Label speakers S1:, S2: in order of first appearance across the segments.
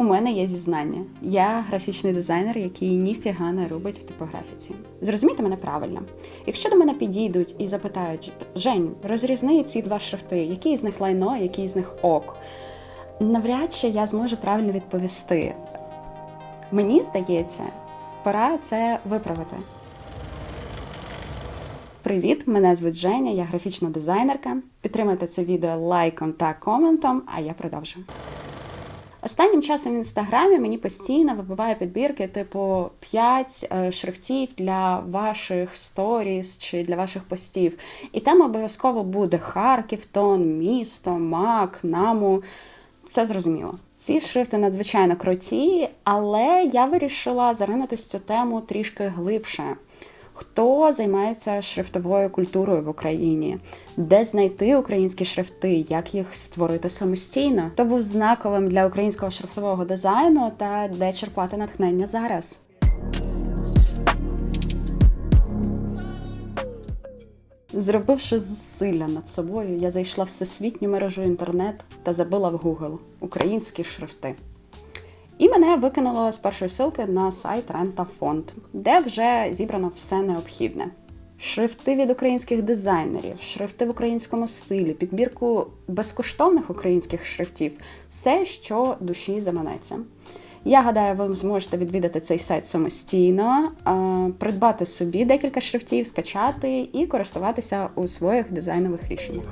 S1: У мене є зізнання. Я графічний дизайнер, який ніфіга не робить в типографіці. Зрозумійте мене правильно. Якщо до мене підійдуть і запитають: Жень, розрізни ці два шрифти, який з них лайно, який з них ок. Навряд чи я зможу правильно відповісти. Мені здається, пора це виправити. Привіт, мене звуть Женя, я графічна дизайнерка. Підтримайте це відео лайком та коментом, а я продовжу. Останнім часом в інстаграмі мені постійно вибиває підбірки, типу 5 е, шрифтів для ваших сторіс чи для ваших постів. І там обов'язково буде Харків, тон, місто, Мак, Наму. Це зрозуміло. Ці шрифти надзвичайно круті, але я вирішила заринутися цю тему трішки глибше. Хто займається шрифтовою культурою в Україні? Де знайти українські шрифти, як їх створити самостійно? Хто був знаковим для українського шрифтового дизайну та де черпати натхнення зараз? Зробивши зусилля над собою, я зайшла в всесвітню мережу інтернет та забила в Google українські шрифти. І мене викинуло з першої ссылки на сайт Рента Фонд, де вже зібрано все необхідне. Шрифти від українських дизайнерів, шрифти в українському стилі, підбірку безкоштовних українських шрифтів, все, що душі заманеться. Я гадаю, ви зможете відвідати цей сайт самостійно, придбати собі декілька шрифтів, скачати і користуватися у своїх дизайнових рішеннях.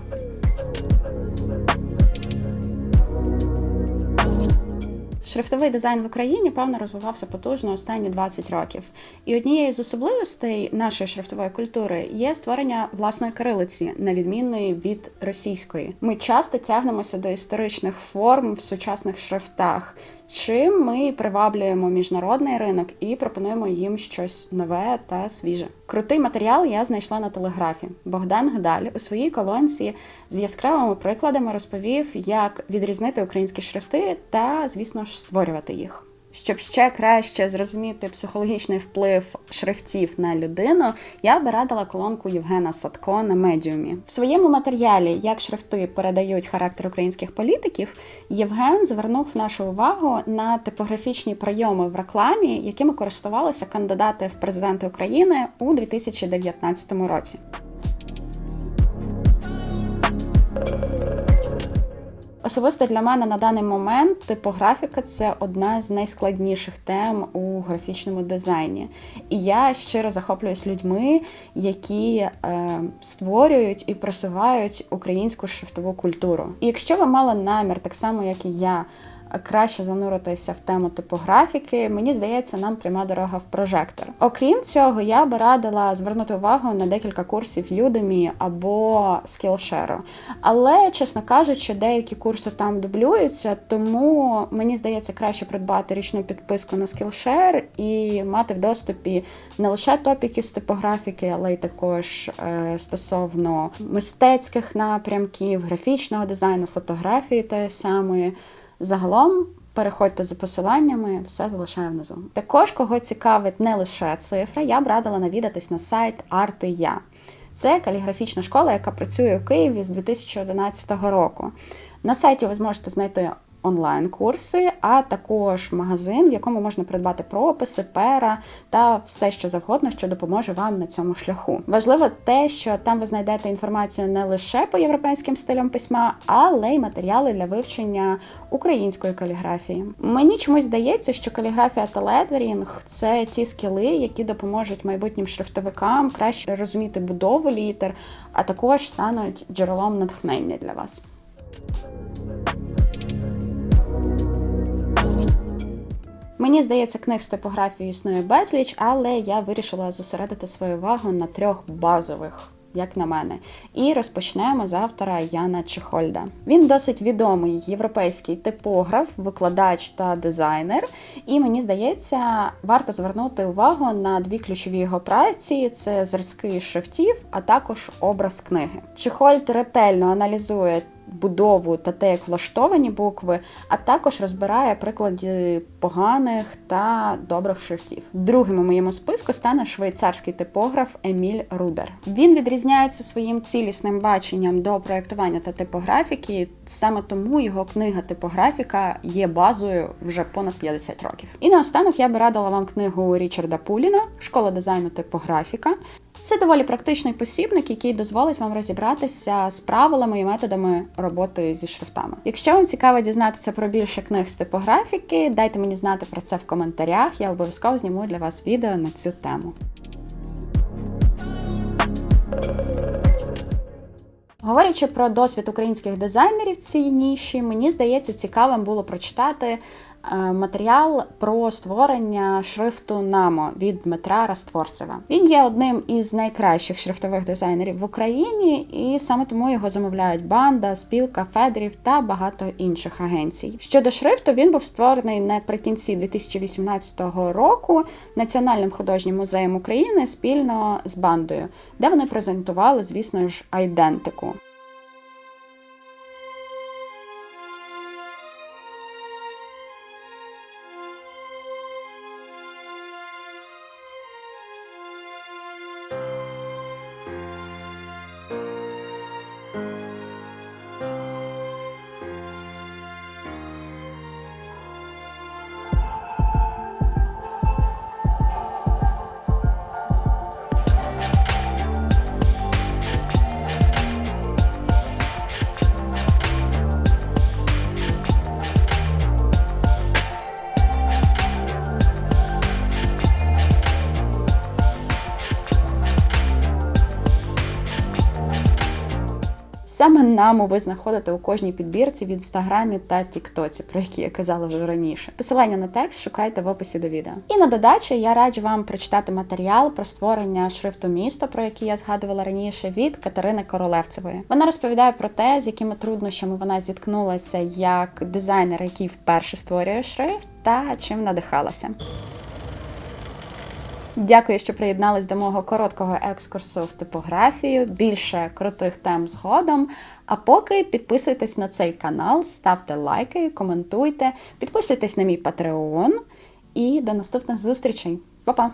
S1: Шрифтовий дизайн в Україні певно розвивався потужно останні 20 років. І однією з особливостей нашої шрифтової культури є створення власної кирилиці, на відмінної від російської. Ми часто тягнемося до історичних форм в сучасних шрифтах. Чим ми приваблюємо міжнародний ринок і пропонуємо їм щось нове та свіже. Крутий матеріал я знайшла на телеграфі. Богдан Гдаль у своїй колонці з яскравими прикладами розповів, як відрізнити українські шрифти та, звісно ж, створювати їх. Щоб ще краще зрозуміти психологічний вплив шрифтів на людину, я би радила колонку Євгена Садко на медіумі. В своєму матеріалі, як шрифти передають характер українських політиків, Євген звернув нашу увагу на типографічні прийоми в рекламі, якими користувалися кандидати в президенти України у 2019 році. Особисто для мене на даний момент типографіка це одна з найскладніших тем у графічному дизайні. І я щиро захоплююсь людьми, які е, створюють і просувають українську шрифтову культуру. І якщо ви мали намір, так само як і я, краще зануритися в тему типографіки, мені здається, нам пряма дорога в прожектор. Окрім цього, я би радила звернути увагу на декілька курсів Udemy або Skillshare. Але, чесно кажучи, деякі курси там дублюються, тому мені здається, краще придбати річну підписку на Skillshare і мати в доступі не лише топіки з типографіки, але й також е, стосовно мистецьких напрямків, графічного дизайну, фотографії тої самої. Загалом переходьте за посиланнями, все залишаю внизу. Також, кого цікавить не лише цифра, я б радила навідатись на сайт Арти.Я. Це каліграфічна школа, яка працює у Києві з 2011 року. На сайті ви зможете знайти онлайн-курси, а також магазин, в якому можна придбати прописи, пера та все, що завгодно, що допоможе вам на цьому шляху. Важливо те, що там ви знайдете інформацію не лише по європейським стилям письма, але й матеріали для вивчення української каліграфії. Мені чомусь здається, що каліграфія та ледерінг це ті скіли, які допоможуть майбутнім шрифтовикам краще розуміти будову літер, а також стануть джерелом натхнення для вас. Мені здається, книг з типографією існує безліч, але я вирішила зосередити свою увагу на трьох базових. Як на мене, і розпочнемо з автора Яна Чехольда. Він досить відомий європейський типограф, викладач та дизайнер. І мені здається, варто звернути увагу на дві ключові його праці: це зразки шрифтів, а також образ книги. Чехольд ретельно аналізує будову та те, як влаштовані букви, а також розбирає приклади поганих та добрих шрифтів. Другим у моєму списку стане швейцарський типограф Еміль Рудер. Він відрізняється своїм цілісним баченням до проєктування та типографіки. Саме тому його книга типографіка є базою вже понад 50 років. І наостанок я би радила вам книгу Річарда Пуліна Школа дизайну типографіка. Це доволі практичний посібник, який дозволить вам розібратися з правилами і методами роботи зі шрифтами. Якщо вам цікаво дізнатися про більше книг з типографіки, дайте мені знати про це в коментарях. Я обов'язково зніму для вас відео на цю тему. Говорячи про досвід українських дизайнерів в цій ніші, мені здається, цікавим було прочитати матеріал про створення шрифту Намо від Дмитра Растворцева. Він є одним із найкращих шрифтових дизайнерів в Україні, і саме тому його замовляють банда, спілка, Федерів та багато інших агенцій. Щодо шрифту, він був створений наприкінці 2018 року Національним художнім музеєм України спільно з бандою, де вони презентували, звісно ж, айдентику. Саме наму ви знаходите у кожній підбірці в інстаграмі та Тіктоці, про які я казала вже раніше. Посилання на текст шукайте в описі до відео. І на додачу я раджу вам прочитати матеріал про створення шрифту міста, про який я згадувала раніше, від Катерини Королевцевої. Вона розповідає про те, з якими труднощами вона зіткнулася як дизайнер, який вперше створює шрифт, та чим надихалася. Дякую, що приєднались до мого короткого екскурсу в типографію. Більше крутих тем згодом. А поки підписуйтесь на цей канал, ставте лайки, коментуйте, підписуйтесь на мій Patreon і до наступних зустрічей. Па-па!